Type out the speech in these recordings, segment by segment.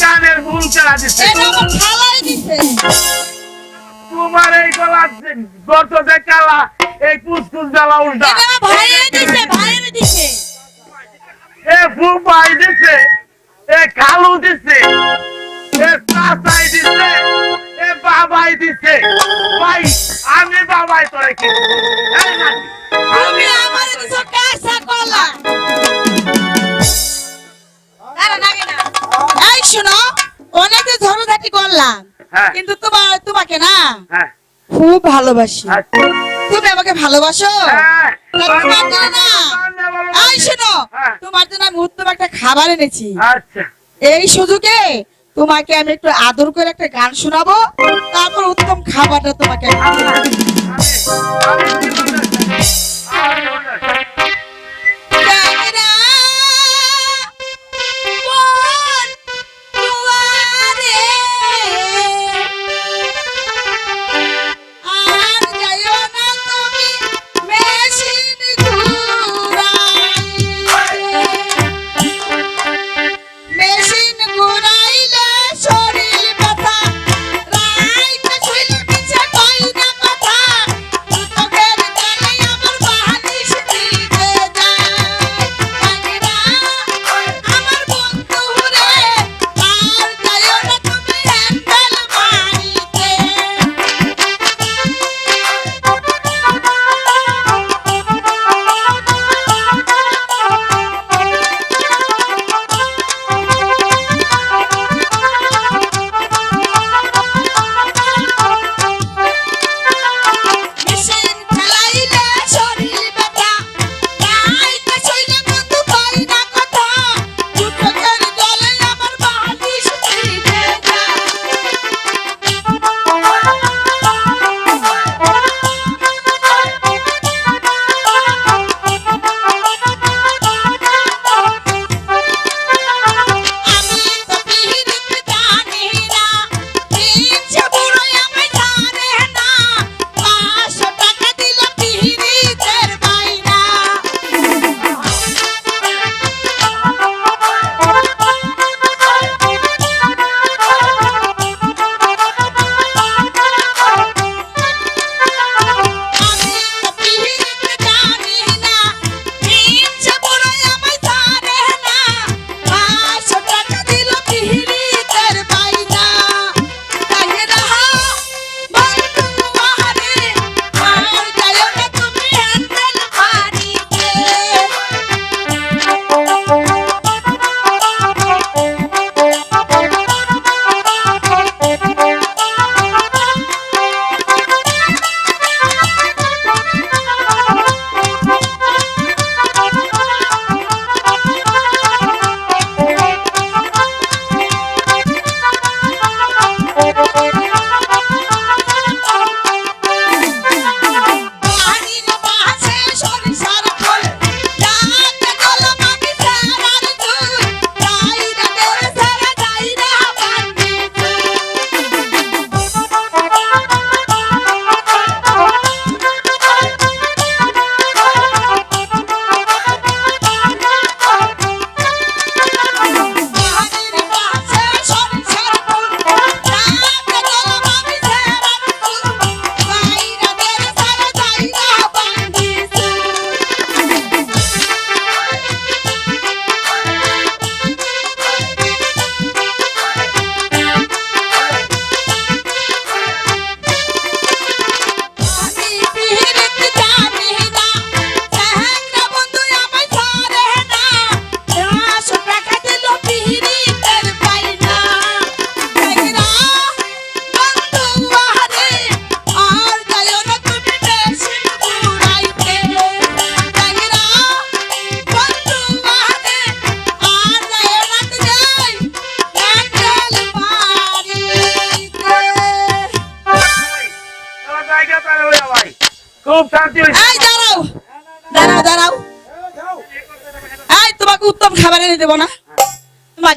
কানের গুণ চালা দিচ্ছে তোমার এই গলা গত যে কালা এই কুসকুস গলা উল্টা। এ ফুপাই দিচ্ছে এ কালু দিচ্ছে এ চাচাই দিচ্ছে এ বাবাই দিচ্ছে ভাই আমি বাবাই তোরে কি? আমি আমার কাঁচা কলা। দাঁড়া লাগে না এই শোনো অনেকে ঝগড়াঝাটি করলাম হ্যাঁ। কিন্তু তোমার তোমাকে না হ্যাঁ। খুব ভালোবাসি। হ্যাঁ। তুমি আমাকে ভালোবাসো? তোমার এই শোনো তোমার জন্য আমি উত্তম একটা খাবার এনেছি। আচ্ছা। এই সুযোগে তোমাকে আমি একটু আদর করে একটা গান শোনাবো। তারপর উত্তম খাবারটা তোমাকে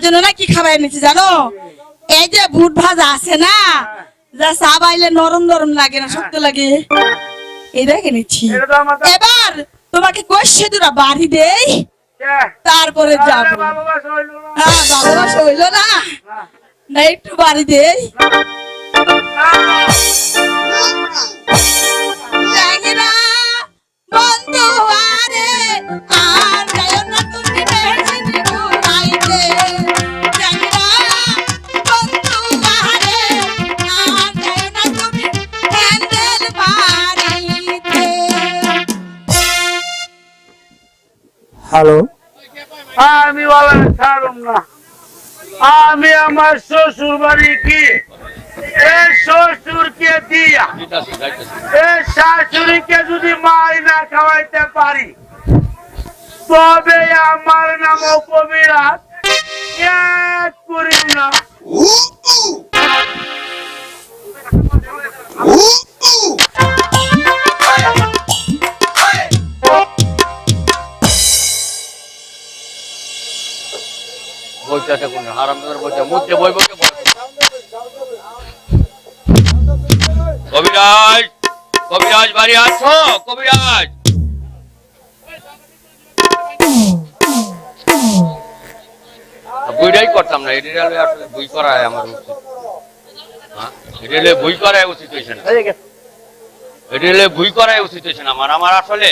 জন্য না কি খাবার এনেছি জানো? এই যে বুট ভাজা আছে না যা চা বাইলে নরম নরম লাগে না শক্ত লাগে। এটা কিনেছি এবার তোমাকে কষে দুরা বাড়ি দেই তারপরে যাব। হ্যাঁ ভালোবাসা হইল না। না, না একটু বাড়ি দেই। হ্যালো আমি বলা ছাড়ুম না। আমি আমার শ্বশুর বাড়ি কি শ্বশুরকে দিয়া এ শাশুড়িকে যদি মাই না খাওয়াইতে পারি তবে আমার নাম কবিরাজ করি না। বইটাতে কোন হারাম করে বইটা মুদ্রে বই বই কবিরাজ কবিরাজ বাড়ি আছো? কবিরাজ। বইটাই করতাম না এটা আসলে বই করায় আমার উচিত। হ্যাঁ? এটা বই করাই উচিত হয়েছে না এটা বই করাই উচিত হয়েছে না আমার। আমার আসলে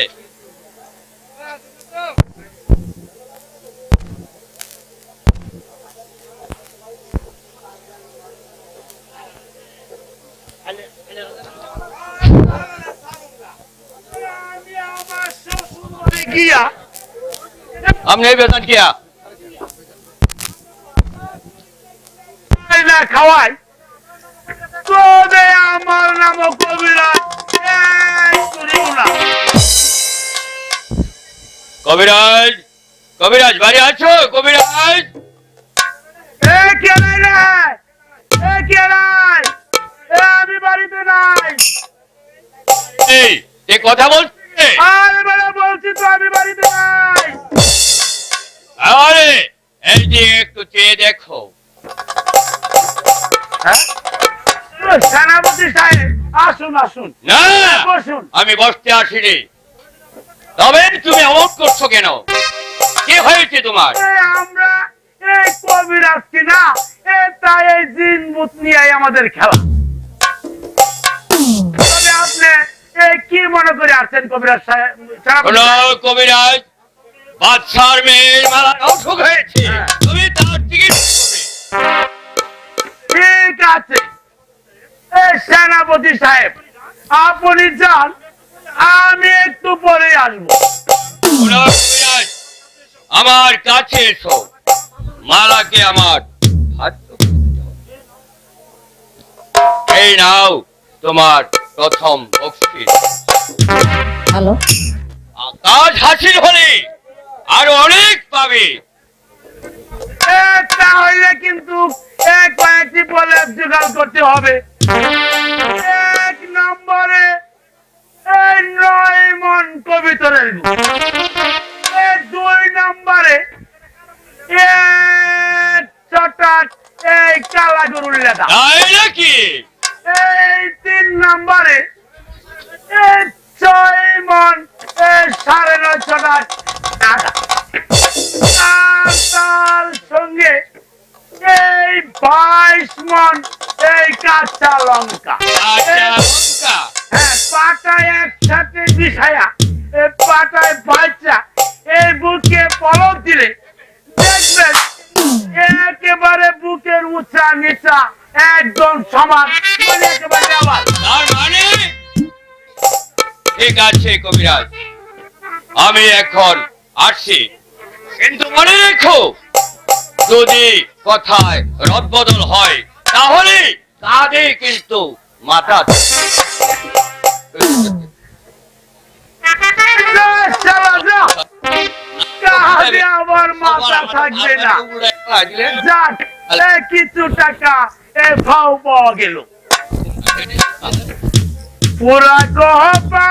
না খাওয়াই। তবে আমার নাম কবিরাজ। কবিরাজ কবিরাজ বাড়ি আছো? কবিরাজ? আমি বাড়িতে নাই। কথা বলছে আরে বেলা বলছি তো আমি বাড়িতে নাই। আরে এই যে একটু চেয়ে দেখো। হ্যাঁ? ও, সেনাপতি সাহেব আসুন আসুন। না বসুন। আমি বসতে আসিনি। তবে তুমি অমত করছ কেন? কি হয়েছে তোমার? আমরা এই না তাই এই জিন বুত নিয়ে আমাদের খেলা। তবে আপনি এ কি মনে করে আসছেন কবিরাজ সাহেব? কবিরাজ বাদশার মেয়ের মালার অসুখ হয়েছে। তুমি তার ঠিক আছে। সেনাপতি সাহেব আপনি যান আমি একটু পরে আসব। আমার কাছে এসো। মালাকে আমার। এই নাও তোমার প্রথম বক্সিস হ্যালো। কাজ হাসিল হলে আরও অনেক পাবে। তাহলে কিন্তু এক কয়েকটি বলে জোগাড় করতে হবে। এক নম্বরে এই নয় মন কবিতরের দুই নম্বরে এই কালা গরুর লেদা। তাই নাকি? এই তিন নম্বরে ছয় মন সাড়ে নয় টাকা। আর তার সঙ্গে এই বাইশ মন এই কাঁচা লঙ্কা। লঙ্কা? হ্যাঁ পাটায় একসাথে মিশায়া পাটায় বাচ্চা এই বুকে পলক দিলে দেখবেন একেবারে বুকের উঁচা নিচা একদম সমান মানে একেবারে আবার। তার মানে? ঠিক আছে কবিরাজ। আমি এখন আসছি। কিন্তু মনে রেখো যদি কথায় রদবদল হয় তাহলে কাঁধে কিন্তু মাথা আমার মাথা থাকবে না। যাক কিছু টাকা এ ভাও পাওয়া গেল। পুরা গহপা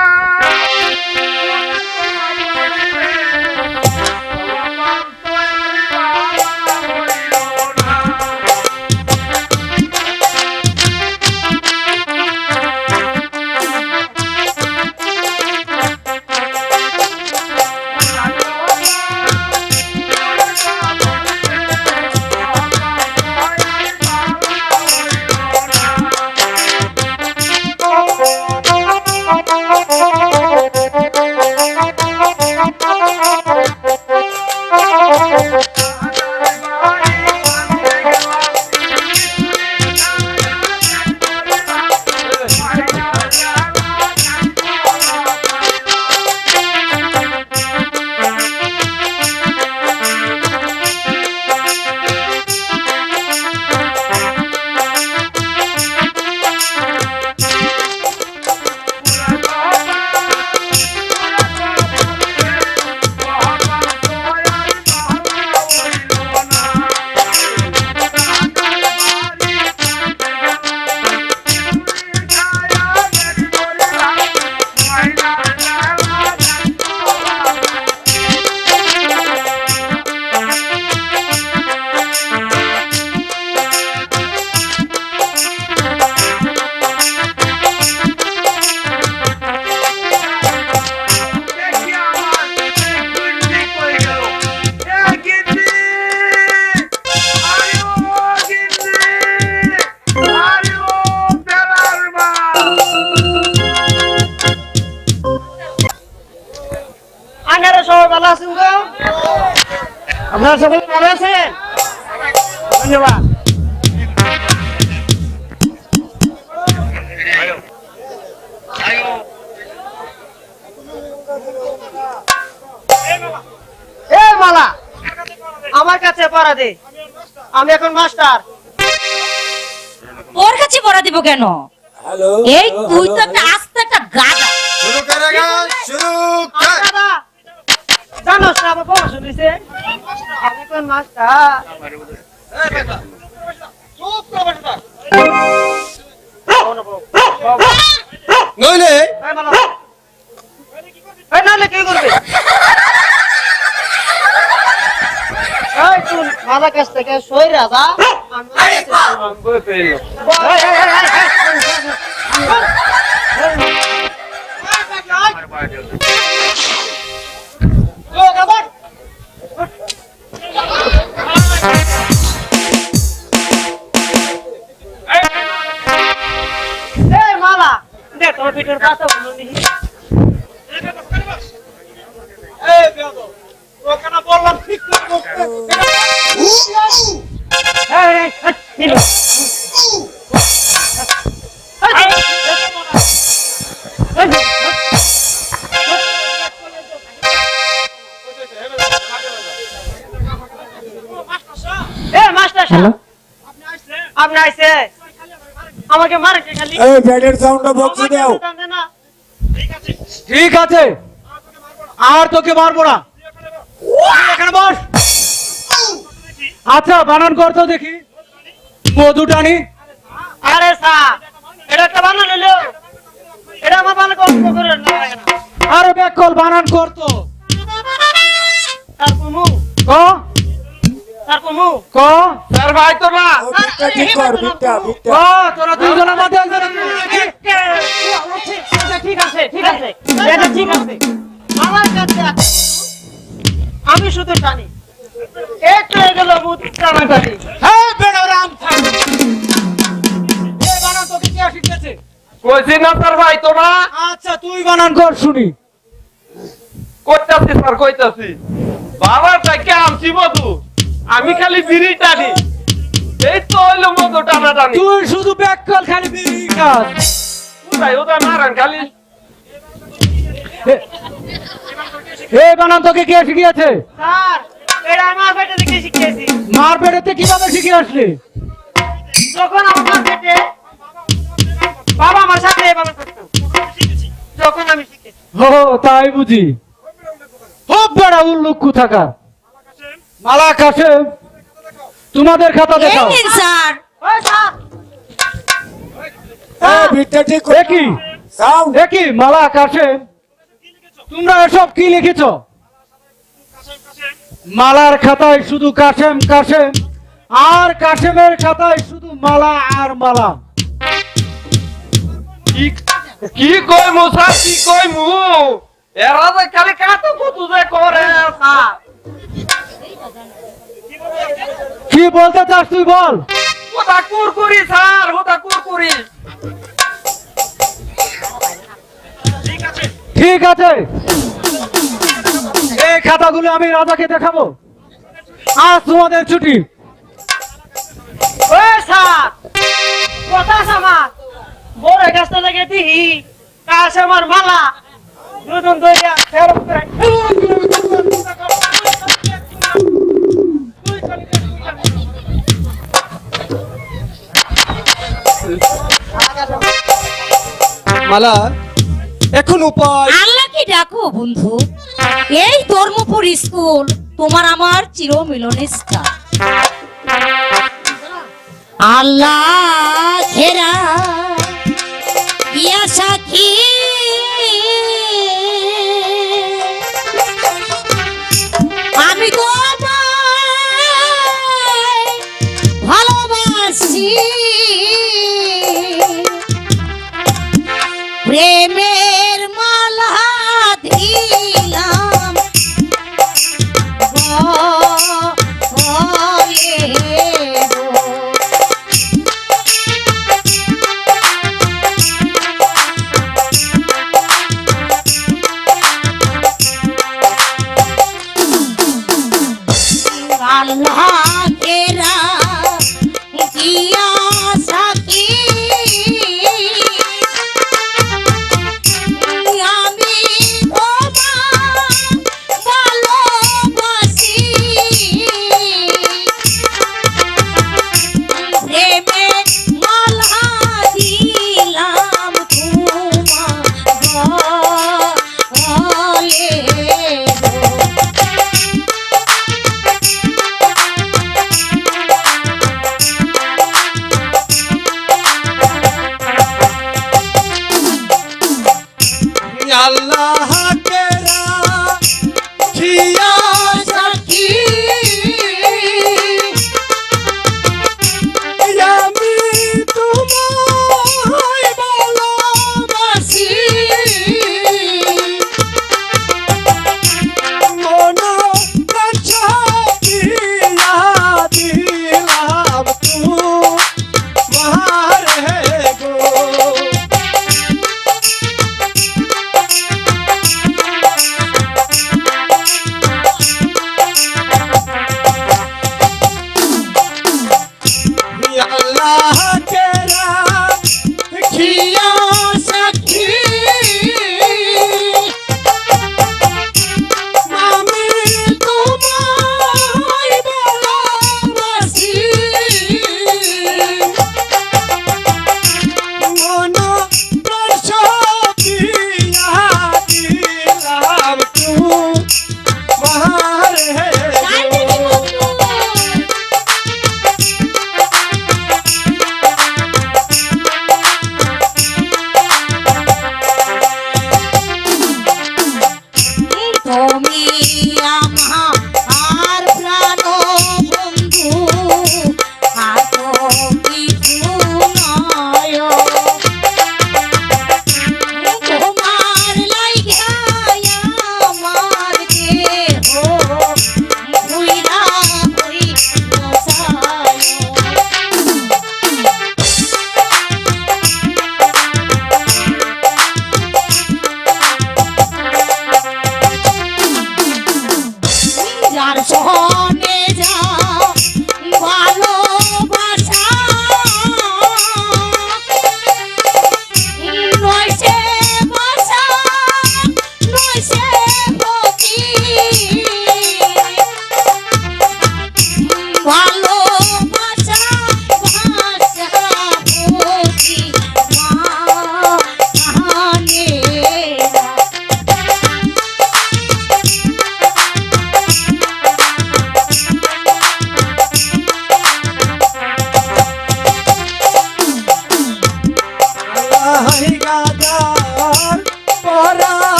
আমি এখন মাস্টার। ওর কাছে পড়া দিব কেন? হ্যালো। এই তুই তো একটা আস্তে একটা গাধা। শুরু করেগা শুরু আর দাদা জানোস না আমার আমি এখন মাস্টার। চুপ করে বসে থাক। নইলে এই মালা। নাহলে কি করবে এই তুই মালা কাছ থেকে সই রাজা আমি মালার কাছে যাব। এই, এই, এই, এই, এই, এই। লোক আবার এই মালা দে তোর পিঠের কথা আইছে আমাকে মারে কে খালি? এই ব্যাটের সাউন্ডটা বক্সে দাও। ঠিক আছে। আর তোকে মারবো না। এখানে বস। আচ্ছা বানান কর তো দেখি। মধু টানি। আরে স্যার এটা একটা বানানো নিলো এটা আমার বানানো কষ্ট করে না আরে ব্যাক কল বানান কর তো। তার কুমু ক তার কুমু। ক? স্যার ভাই তো না। ও বিটটা ঠিক কর বিটটা ক বিটটা তোরা দুজনের মধ্যে ঠিক আছে ঠিক আছে। এটা ঠিক আছে। আমার কাছে আমি শুধু জানি। বুধ টানি হ্যাঁ বেড়া রাম থাক বানান তোকে কে শিখিয়েছে কইছি না স্যার ভাই তোরা আচ্ছা তুই বানান কর শুনি। কইতাছি স্যার আনছি মধু আমি খালি বিড়ি টানি। এই তো হইল মধু টানা টানি। তুই শুধু ব্যাক কল খালি বিড়ি খাস উদাই উদাই মারান খালি। এই বানান তোকে কে শিখিয়েছে? স্যার এটা আমার পেটে থেকে শিখিয়েছি। মার পেটেতে কীভাবে শিখে আসলি? যখন আমার পেটে বাবা আমার সাথে এভাবে করতো। যখন আমি শিখেছি। ও তাই বুঝি। খুব বড় উল্লুক থাকা মালা কাশেম তোমাদের খাতা দেখাও। স্যার। ওই স্যার। এই বিটটা ঠিক কর একই একই মালা কাশেম তোমরা এসব কি লিখেছ? মালার খাতায় শুধু কাশেম কাশেম আর কাশেমের খাতায় শুধু মালা আর মালা। কি কই মু স্যার? কি কই মু? এরা যে খালি কাতো কুতু যে করে স্যার। কি বলতে চাস তুই বল? ওটা কুরকুরি স্যার ওটা কুরকুরি। ঠিক আছে। এই খাতাগুলো আমি রাজাকে দেখাবো। আজ তোমাদের ছুটি। ওই স্যার কথা আমার। বড় গাছটা লেগে দিহি কাশ আমার মালা। দুজন দইয়া ফেরত করে। মালা, এখন উপায় আল্লাহকে ডাকো বন্ধু? এই ধর্মপুর স্কুল, তোমার আমার চির মিলনের স্থান আল্লাহ ঘেরা, ইয়া সাক্ষী প্রেমের আল্লাহ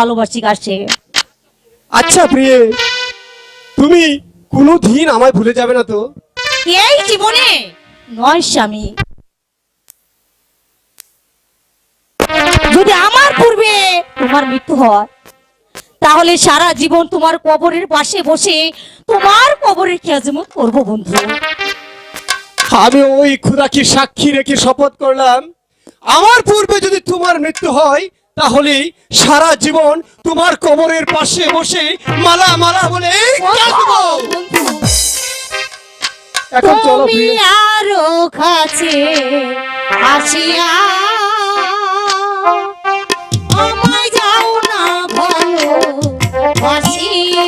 ভালোবাসি কাছে। আচ্ছা প্রিয়ে তুমি কোনো দিন আমায় ভুলে যাবে না তো? এই জীবনে নয় স্বামী। যদি আমার পূর্বে তোমার মৃত্যু হয় তাহলে সারা জীবন তোমার কবরের পাশে বসে তোমার কবরের খেয়াজমত করব বন্ধু। আমি ওই খুদাকে সাক্ষী রেখে শপথ করলাম আমার পূর্বে যদি তোমার মৃত্যু হয় তাহলে সারা জীবন তোমার কবরের পাশে বসে মালা মালা বলে কাঁদবো। আসিয়া আমায় যাও না ভালো আসিয়া